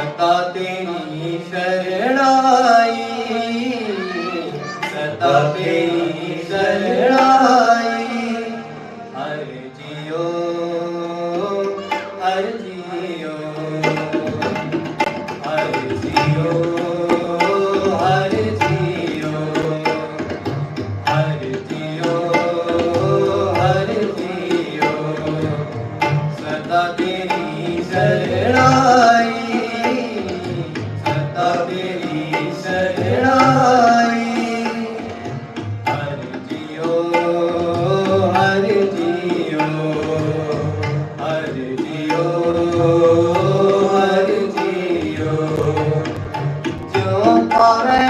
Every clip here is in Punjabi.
ਸਦਾ ਤੇਰੀ ਸ਼ਰਣਾਈ ਸਦਾ 아멘.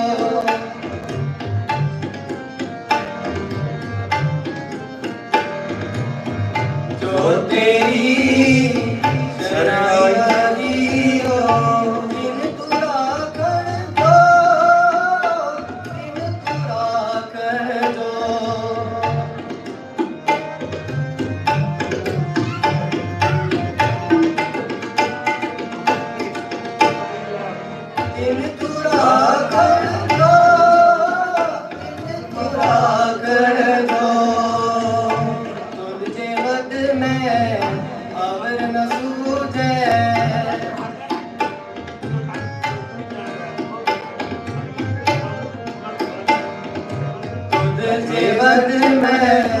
ਸੇਵਨ ਮੈਂ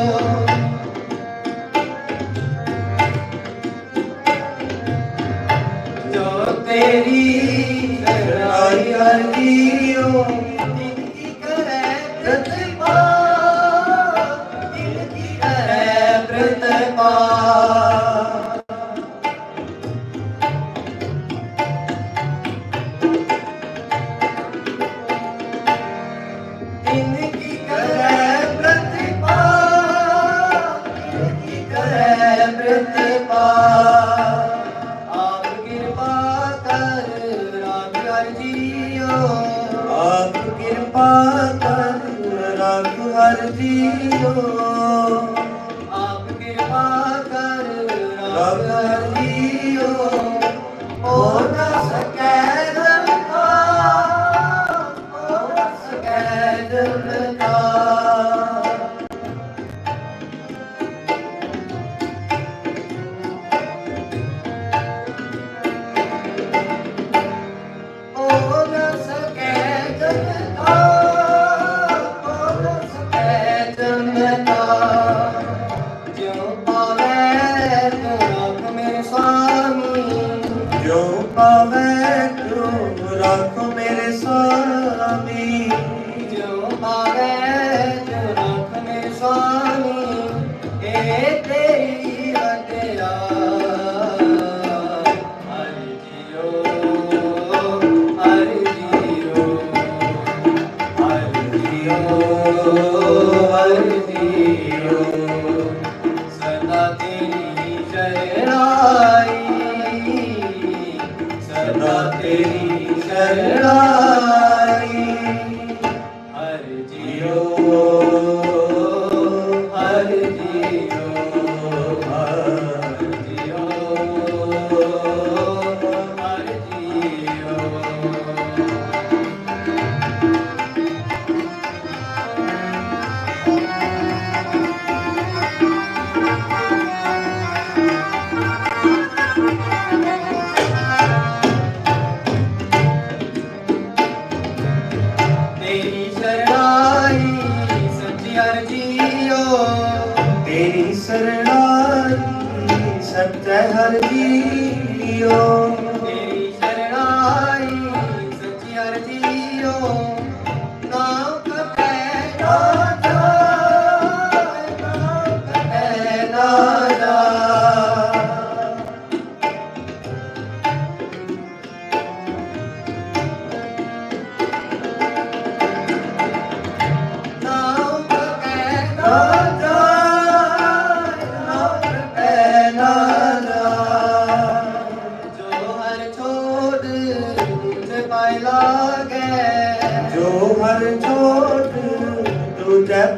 Oh, no. 감사 합.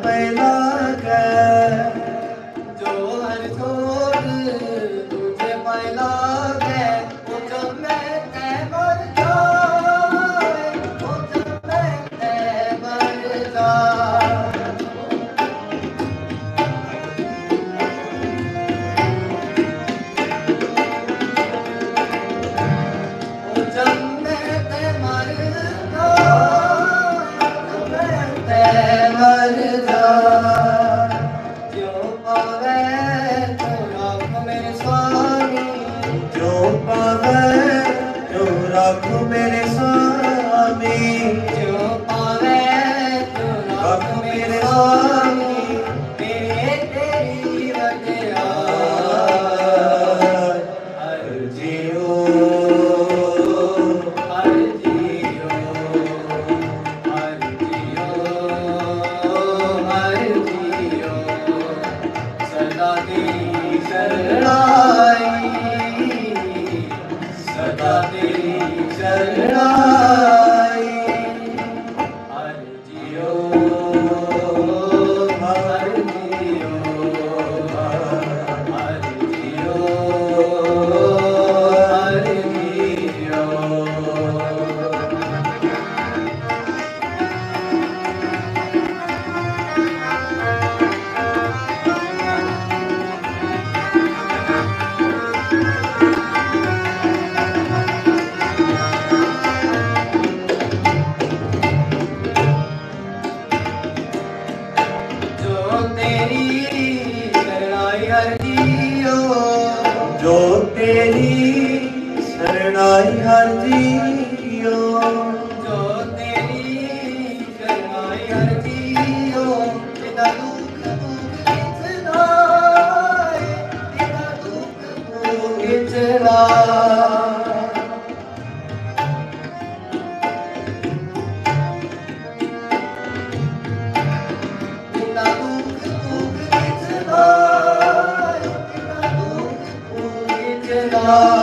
为了。शरणाई सदा तेरी शरणाई ਜੋ ਤੇਰੀ ਸਰਣਾਈ ਹਰ ਜੀ আল্লাহ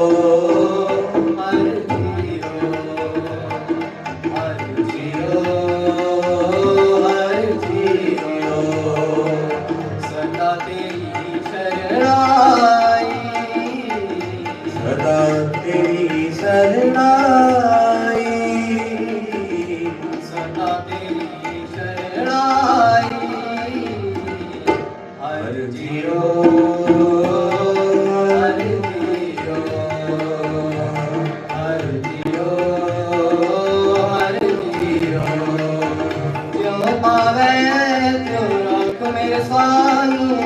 ਜੀਓ ਹਰ ਜੀਓ ਹਰ ਜੀਓ ਹਰ ਜੀਓ ਜਿਉ ਪਾਵੇ ਮੇਰੇ ਸਾਨੂੰ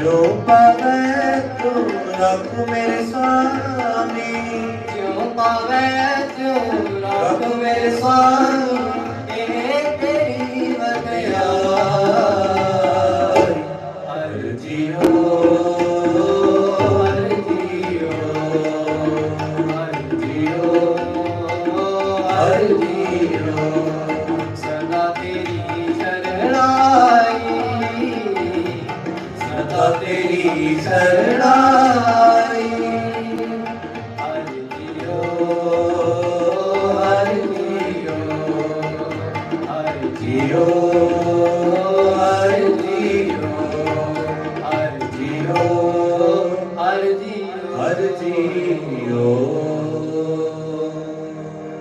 ਜੋ ਪਾਵੇ ਤੂੰ ਰੱਖ ਮੇਰੇ ਸਾਮੀ ਜਿਉ ਸ਼ਰਣਾਈ ਸਦਾ ਤੇਰੀ ਸ਼ਰਣਾਈ